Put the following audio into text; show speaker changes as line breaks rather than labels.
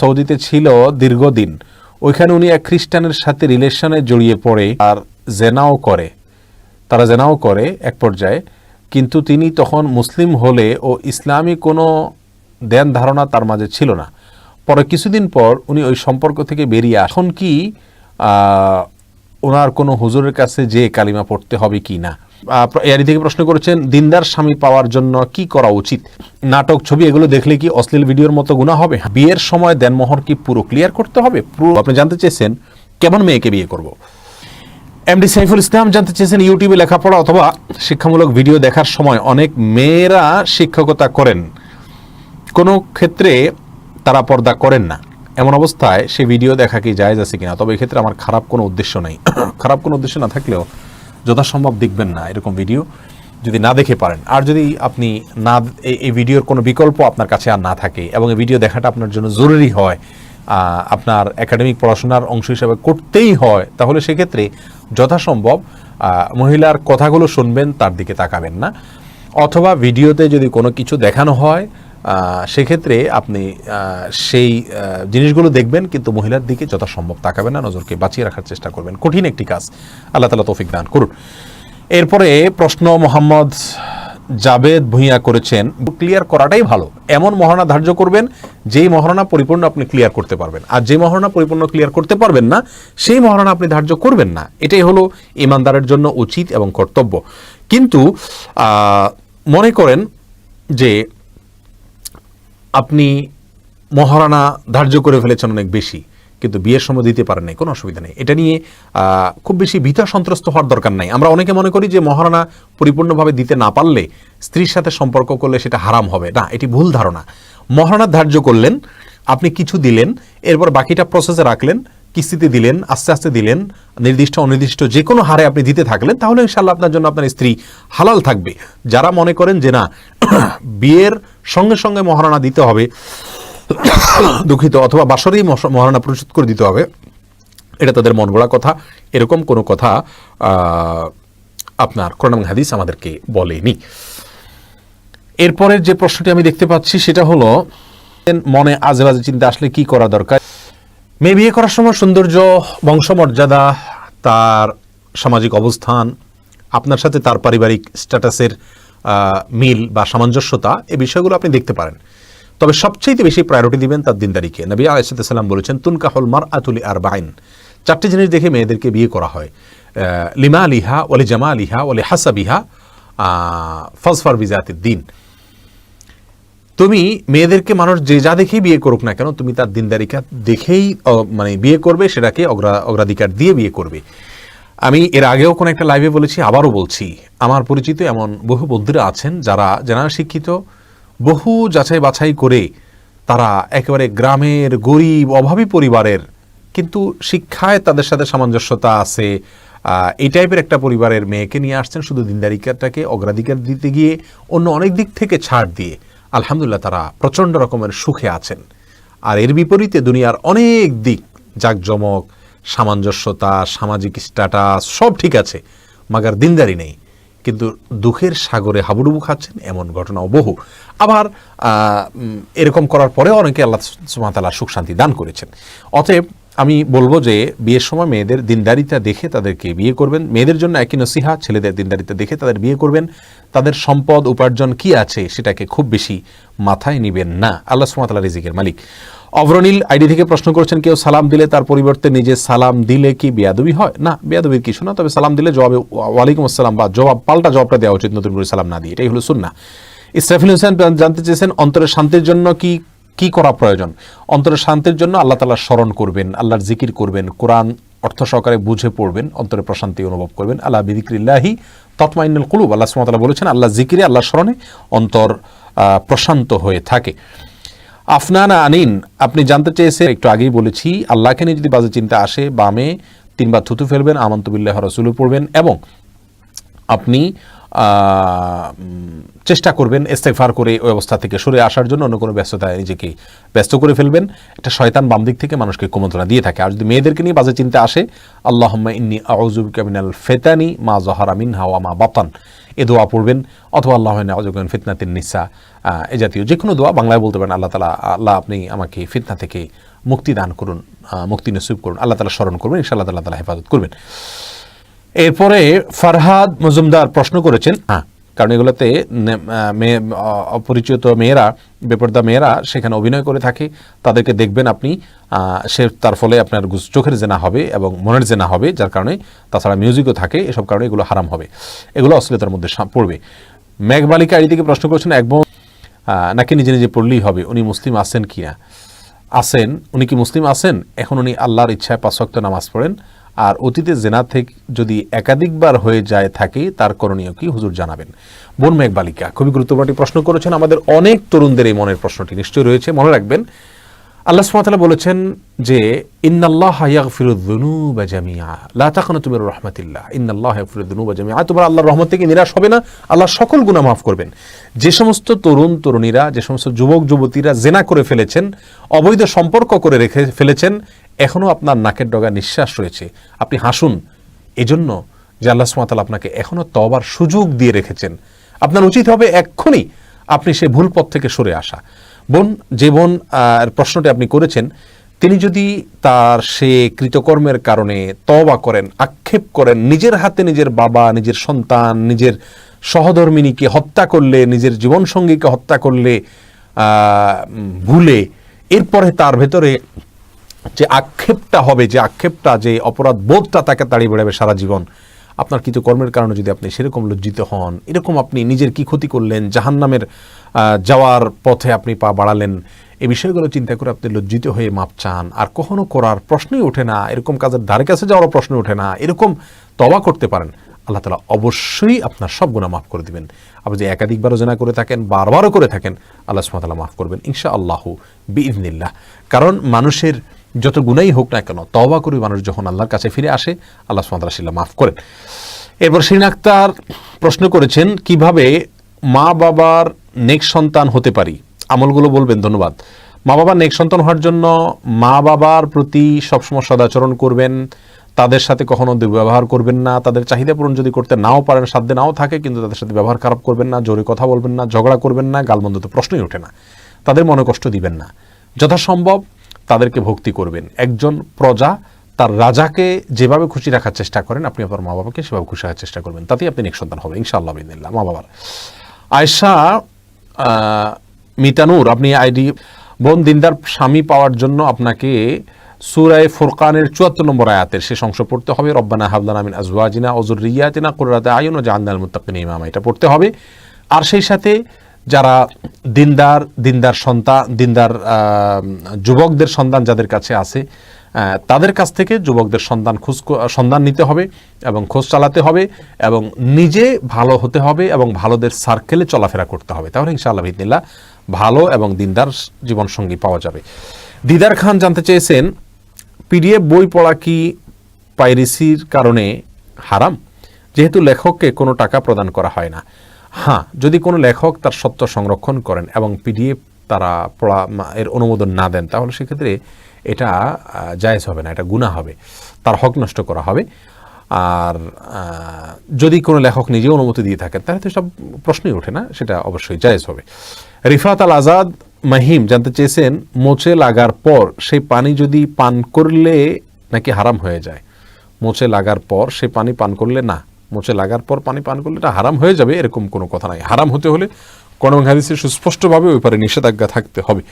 সৌদিতে ছিল দীর্ঘদিন, ওইখানে উনি এক খ্রিস্টানের সাথে রিলেশনে জড়িয়ে পড়ে আর জেনাও করে। তারা জেনাও করে এক পর্যায়ে, কিন্তু তিনি তখন মুসলিম হলে ও ইসলামী কোনো দেন ধারণা তার মাঝে ছিল না। পরে কিছুদিন পর উনি ওই সম্পর্ক থেকে বেরিয়ে এখন কি ওনার কোনো হুজুরের কাছে যে কালিমা পড়তে হবে কি না? এয়ারি থেকে প্রশ্ন করেছেন, দিনদার স্বামী পাওয়ার জন্য কি করা উচিত? নাটক, ছবি এগুলো দেখলে কি অশ্লীল ভিডিওর মতো গুণা হবে? বিয়ের সময় দেনমোহর কি পুরো ক্লিয়ার করতে হবে? পুরো আপনি জানতে চেয়েছেন, কেমন মেয়েকে বিয়ে করব? এমডি সাইফুল ইসলাম জানতে চেয়েছেন, ইউটিউবে লেখাপড়া অথবা শিক্ষামূলক ভিডিও দেখার সময় অনেক মেয়েরা শিক্ষকতা করেন। কোনো ক্ষেত্রে তারা পর্দা করেন না। এমন অবস্থায় সেই ভিডিও দেখা কি জায়েজ আছে কিনা? তবে এক্ষেত্রে আমার খারাপ কোনো উদ্দেশ্য নেই। খারাপ কোনো উদ্দেশ্য না থাকলেও যথাসম্ভব দেখবেন না এরকম ভিডিও যদি না দেখে পারেন। আর যদি আপনি না এই- ভিডিওর কোনো বিকল্প আপনার কাছে আর না থাকে এবং এই ভিডিও দেখাটা আপনার জন্য জরুরি হয় আপনার একাডেমিক পড়াশোনার অংশ হিসাবে করতেই হয়, তাহলে সেক্ষেত্রে যথাসম্ভব মহিলার কথাগুলো শুনবেন, তার দিকে তাকাবেন না। অথবা ভিডিওতে যদি কোনো কিছু দেখানো হয় সেক্ষেত্রে আপনি সেই জিনিসগুলো দেখবেন, কিন্তু মহিলার দিকে যথাসম্ভব তাকাবেন না, নজরকে বাঁচিয়ে রাখার চেষ্টা করবেন। কঠিন একটি কাজ। আল্লাহ তালা তৌফিক দান করুন। এরপরে প্রশ্ন মোহাম্মদ জাবেদ ভূঁইয়া করেছেন, ক্লিয়ার করাটাই ভালো। এমন মহারণা ধার্য করবেন, যেই মহারণা পরিপূর্ণ আপনি ক্লিয়ার করতে পারবেন। আর যে মহারণা পরিপূর্ণ ক্লিয়ার করতে পারবেন না, সেই মহারণা আপনি ধার্য করবেন না। এটাই হলো ইমানদারের জন্য উচিত এবং কর্তব্য। কিন্তু মনে করেন যে আপনি মহারানা ধার্য করে ফেলেছেন অনেক বেশি, কিন্তু বিয়ের সময় দিতে পারেন নাই, কোনো অসুবিধা নেই। এটা নিয়ে খুব বেশি ভীতা সন্ত্রস্ত হওয়ার দরকার নাই। আমরা অনেকে মনে করি যে মহারানা পরিপূর্ণভাবে দিতে না পারলে স্ত্রীর সাথে সম্পর্ক করলে সেটা হারাম হবে। না, এটি ভুল ধারণা। মহারানা ধার্য করলেন, আপনি কিছু দিলেন, এরপর বাকিটা প্রসেসে রাখলেন কিস্তিতে দিলেন, আস্তে আস্তে দিলেন, নির্দিষ্ট, অনির্দিষ্ট যে কোনো হারে আপনি দিতে থাকলেন, তাহলে ইনশাল্লাহ আপনার জন্য আপনার স্ত্রী হালাল থাকবে। যারা মনে করেন যে না, বিয়ের সঙ্গে সঙ্গে মহারণা দিতে হবে, দুঃখিত, অথবা বাসরেই মহারণা পরিশোধ করে দিতে হবে, এটা তাদের মন গড়া কথা। এরকম কোনো কথা আপনার কোরআন হাদিস আমাদেরকে বলেনি। এরপরের যে প্রশ্নটি আমি দেখতে পাচ্ছি, সেটা হলো, মনে আজে বাজে চিন্তা আসলে কি করা দরকার? মেয়ে বিয়ে করার সময় সৌন্দর্য, বংশমর্যাদা, তার সামাজিক অবস্থান, আপনার সাথে তার পারিবারিক স্ট্যাটাসের মিল বা সামঞ্জস্যতা, এই বিষয়গুলো আপনি দেখতে পারেন। তবে সবচেয়ে বেশি প্রায়োরিটি দিবেন তার দিনদারিকে। নবী আলাইসাল্লাম বলেছেন, তুনকাহল মার আতুলি আর বাইন চারটি জিনিস দেখে মেয়েদেরকে বিয়ে করা হয়। লিমা আলিহা ওলি জামা আলিহা ওলি হাসাবিহা ফজফার বিজাতির দিন তুমি মেয়েদেরকে মানুষ যে যা দেখেই বিয়ে করুক না কেন, তুমি তার দিনদারিকা দেখেই মানে বিয়ে করবে, সেটাকে অগ্রা- অগ্রাধিকার দিয়ে বিয়ে করবে। আমি এর আগেও কোনো একটা লাইভে বলেছি, আবারও বলছি, আমার পরিচিত এমন বহু বন্ধুরা আছেন যারা যারা শিক্ষিত, বহু যাচাই বাছাই করে তারা একেবারে গ্রামের গরিব, অভাবী পরিবারের, কিন্তু শিক্ষায় তাদের সাথে সামঞ্জস্যতা আছে এই টাইপের একটা পরিবারের মেয়েকে নিয়ে আসছেন, শুধু দিনদারিকাটাকে অগ্রাধিকার দিতে গিয়ে অন্য অনেক দিক থেকে ছাড় দিয়ে। আলহামদুলিল্লাহ তারা প্রচণ্ড রকমের সুখে আছেন। আর এর বিপরীতে দুনিয়ার অনেক দিক, জাকজমক, সামঞ্জস্যতা, সামাজিক স্ট্যাটাস, সব ঠিক আছে, মাগার দিনদারি নেই। কিন্তু দুঃখের সাগরে হাবুডুবু খাচ্ছেন এমন ঘটনাও বহু। আবার এরকম করার পরেও অনেকে আল্লাহ সুমাতালা সুখ শান্তি দান করেছেন। অতএব আমি বলব যে বিয়ের সময় মেয়েদের দিনদারিতা দেখে তাদেরকে বিয়ে করবেন। মেয়েদের জন্য একই নসিহা, ছেলেদের দিনদারিতা দেখে তাদের বিয়ে করবেন। তাদের সম্পদ, উপার্জন কি আছে সেটাকে খুব বেশি মাথায় নিবেন না। আল্লাহ সুমাতালা রিজিকের মালিক। অভরনীল আইডি থেকে প্রশ্ন করেছেন, কেউ সালাম দিলে তার পরিবর্তে নিজে সালাম দিলে কি বেয়াদবি হয়? না বেয়াদবির কিছু না, তবে সালাম দিলে জবাবে ওয়ালাইকুম আসসালাম বা জবাব, পাল্টা জবাবটা দেওয়া উচিত নতুন করে সালাম না দিয়ে। এটাই হলো সুন্না ইসরাফিল হোসেন জানতে চেয়েছেন অন্তরের শান্তির জন্য কি কি করা প্রয়োজন? অন্তরের শান্তির জন্য আল্লাহ তালার স্মরণ করবেন, আল্লাহর জিকির করবেন, কোরআন অর্থ সহকারে বুঝে পড়বেন, অন্তরে প্রশান্তি অনুভব করবেন। আল্লাহ বিদিক্রিল্লাহি তৎমাইনুল কুলুব। আল্লাহ সুমতাল্লাহ বলেছেন, আল্লাহ জিকিরে আল্লাহ স্মরণে অন্তর প্রশান্ত হয়ে থাকে। আফনানা আনিন, আপনি জানতে চেয়েছেন, একটু আগেই বলেছি, আল্লাহকে নিয়ে যদি বাজে চিন্তা আসে, বামে তিনবার থুতু ফেলবেন আমন্তবিল্লাহ রসুলু পড়বেন এবং আপনি চেষ্টা করবেন ইস্তেগফার করে ওই অবস্থা থেকে সরে আসার জন্য, অন্য কোনো ব্যস্ততায় নিজেকে ব্যস্ত করে ফেলবেন। একটা শয়তান বাম দিক থেকে মানুষকে কুমন্ত্রণা দিয়ে থাকে। আর যদি মেয়েদেরকে নিয়ে বাজে চিন্তা আসে আল্লাহ ইন্নি আউজুবিকা মিনাল ফেতানি মা জহারা মিন হাওয়া মা বাতান। এ দোয়া পড়বেন, অথবা আল্লাহ নজগন ফিতনাতিন নিসা। এ জাতীয় যে কোনো দোয়া বাংলায় বলতে পারেন, আল্লাহ তালা আল্লাহ আপনি আমাকে ফিতনা থেকে মুক্তি দান করুন মুক্তি নসিব করুন, আল্লাহ তালা স্মরণ করবেন, ইনশাআল্লাহ তাল্লাহ তালা হেফাজত করবেন। এরপরে ফারহাদ মজুমদার প্রশ্ন করেছেন হ্যাঁ। কারণ এগুলোতে মেয়ে অপরিচিত মেয়েরা বেপর্দা মেয়েরা সেখানে অভিনয় করে থাকে। তাদেরকে দেখবেন আপনি সে তার ফলে আপনার চোখের জেনা হবে এবং মনের জেনা হবে যার কারণে তাছাড়া মিউজিকও থাকে এসব কারণে এগুলো হারাম হবে। এগুলো অশ্লীলতার মধ্যে পড়বে। মেঘবালিকা এই দিকে প্রশ্ন করেছেন এক বোন নাকি নিজে নিজে পড়লেই হবে উনি মুসলিম আছেন কি না আছেন। উনি কি মুসলিম আছেন? এখন উনি আল্লাহর ইচ্ছায় পাঁচ নামাজ পড়েন। আর অতীতে জেনা থেকে যদি একাধিকবার হয়ে যায় থাকে, তার করণীয় কি? হুজুর জানাবেন। বোন মেঘ বালিকা খুবই গুরুত্বপূর্ণ একটি প্রশ্ন করেছেন। আমাদের অনেক তরুণদের এই মনের প্রশ্নটি নিশ্চয়ই রয়েছে। মনে রাখবেন, আল্লাহ সুবহানাহু বলেছেন যে, ইন্নাল্লাহ ইয়াগফিরুয-যুনুবা জামিআ, লা তাকনাতু মির রাহমাতিল্লাহ, ইন্নাল্লাহ ইয়াগফিরুয-যুনুবা জামিআ। তোমরা আল্লাহর রহমত থেকে নিরাশ হবে না, আল্লাহ সকল গুনাহ মাফ করবেন। যে সমস্ত তরুণ, তরুণীরা, যে সমস্ত যুবক, যুবতীরা জেনা করে ফেলেছেন, অবৈধ সম্পর্ক করে রেখে ফেলেছেন এখনও আপনার নাকের ডগা নিঃশ্বাস রয়েছে। আপনি হাসুন। এজন্য যে আল্লাহ ওয়া আপনাকে এখনও তবার সুযোগ দিয়ে রেখেছেন। আপনার উচিত হবে এক্ষুনি আপনি সে ভুল পথ থেকে সরে আসা। বোন, যে বোন প্রশ্নটি আপনি করেছেন, তিনি যদি তার সে কৃতকর্মের কারণে তওবা করেন, আক্ষেপ করেন, নিজের হাতে নিজের বাবা, নিজের সন্তান, নিজের সহধর্মিনীকে হত্যা করলে, নিজের জীবনসঙ্গীকে হত্যা করলে ভুলে, এরপরে তার ভেতরে যে আক্ষেপটা হবে, যে আক্ষেপটা, যে অপরাধ বোধটা তাকে তাড়িয়ে বেড়াবে সারা জীবন, আপনার কিছু কর্মের কারণে যদি আপনি সেরকম লজ্জিত হন, এরকম আপনি নিজের কি ক্ষতি করলেন, জাহান্নামের যাওয়ার পথে আপনি পা বাড়ালেন এই বিষয়গুলো চিন্তা করে আপনি লজ্জিত হয়ে মাপ চান। আর কখনো করার প্রশ্নই ওঠে না, এরকম কাজের ধারে কাছে যাওয়ার প্রশ্ন ওঠে না, এরকম তবা করতে পারেন। আল্লাহ তালা অবশ্যই আপনার সব গুণা মাফ করে দিবেন। আপনি যে একাধিকবারও জেনা করে থাকেন, বারবারও করে থাকেন, আল্লাহ সুমাতালা মাফ করবেন ইনশা আল্লাহ বিইদনিল্লাহ। কারণ মানুষের যত গুণাই হোক না কেন, তওবা করে মানুষ যখন আল্লাহর কাছে ফিরে আসে, আল্লাহ শিল্লা মাফ করেন। এরপর শিরিন আক্তার প্রশ্ন করেছেন, কীভাবে মা বাবার নেক সন্তান হতে পারি? আমলগুলো বলবেন, ধন্যবাদ। মা বাবার নেক সন্তান হওয়ার জন্য মা বাবার প্রতি সবসময় সদাচরণ করবেন, তাদের সাথে কখনো দুর্ব্যবহার করবেন না, তাদের চাহিদা পূরণ যদি করতে নাও পারেন, সাধ্যে নাও থাকে, কিন্তু তাদের সাথে ব্যবহার খারাপ করবেন না, জোরে কথা বলবেন না, ঝগড়া করবেন না, গালমন্দ তো প্রশ্নই ওঠে না। তাদের মনে কষ্ট দিবেন না। যথাসম্ভব তাদেরকে ভক্তি করবেন। একজন প্রজা তার রাজাকে যেভাবে খুশি রাখার চেষ্টা করেন, আপনি আপনার মা বাবাকে সেভাবে খুশি রাখার চেষ্টা করবেন। তাতেই আপনি নেক সন্তান হবেন ইনশাআল্লাহ বিদিল্লাহ মা বাবার আয়সা মিতানুর, আপনি আইডি, বোন দিনদার স্বামী পাওয়ার জন্য আপনাকে সুরায় ফুরকানের চুয়াত্তর নম্বর আয়াতের শেষ অংশ পড়তে হবে। রব্বানা হাবলানা মিন আজওয়াজিনা ওজুর রিয়াতিনা কুররাতে আয়ুন ও জাহান্নাল মুত্তাকিন ইমামা। এটা পড়তে হবে। আর সেই সাথে যারা দিনদার দিনদার সন্তান, দিনদার যুবকদের সন্তান যাদের কাছে আছে তাদের কাছ থেকে যুবকদের সন্ধান খোঁজ সন্ধান নিতে হবে এবং খোঁজ চালাতে হবে এবং নিজে ভালো হতে হবে এবং ভালোদের সার্কেলে চলাফেরা করতে হবে। তাহলে ইনশাআল্লাহ ভিদিল্লা ভালো এবং দিনদার জীবনসঙ্গী পাওয়া যাবে। দিদার খান জানতে চেয়েছেন, পিডিএফ বই পড়া কি পাইরেসির কারণে হারাম? যেহেতু লেখককে কোনো টাকা প্রদান করা হয় না। হ্যাঁ যদি কোনো লেখক তার সত্য সংরক্ষণ করেন এবং পিডিএফ তারা পড়া এর অনুমোদন না দেন, তাহলে সেক্ষেত্রে এটা জায়েজ হবে না, এটা গুণা হবে, তার হক নষ্ট করা হবে। আর যদি কোনো লেখক নিজে অনুমতি দিয়ে থাকেন, তাহলে তো সব প্রশ্নই ওঠে না, সেটা অবশ্যই জায়েজ হবে। রিফাত আল আজাদ মাহিম জানতে চেয়েছেন, মোচে লাগার পর সেই পানি যদি পান করলে নাকি হারাম হয়ে যায়? মোচে লাগার পর সে পানি পান করলে না মোচে লাগার পর পানি পান করলে এটা হারাম হয়ে যাবে, এরকম কোনো কথা নাই। হারাম হতে হলে কোনো হাদিসে সুস্পষ্টভাবে ওই পারে নিষেধাজ্ঞা থাকতে হবে।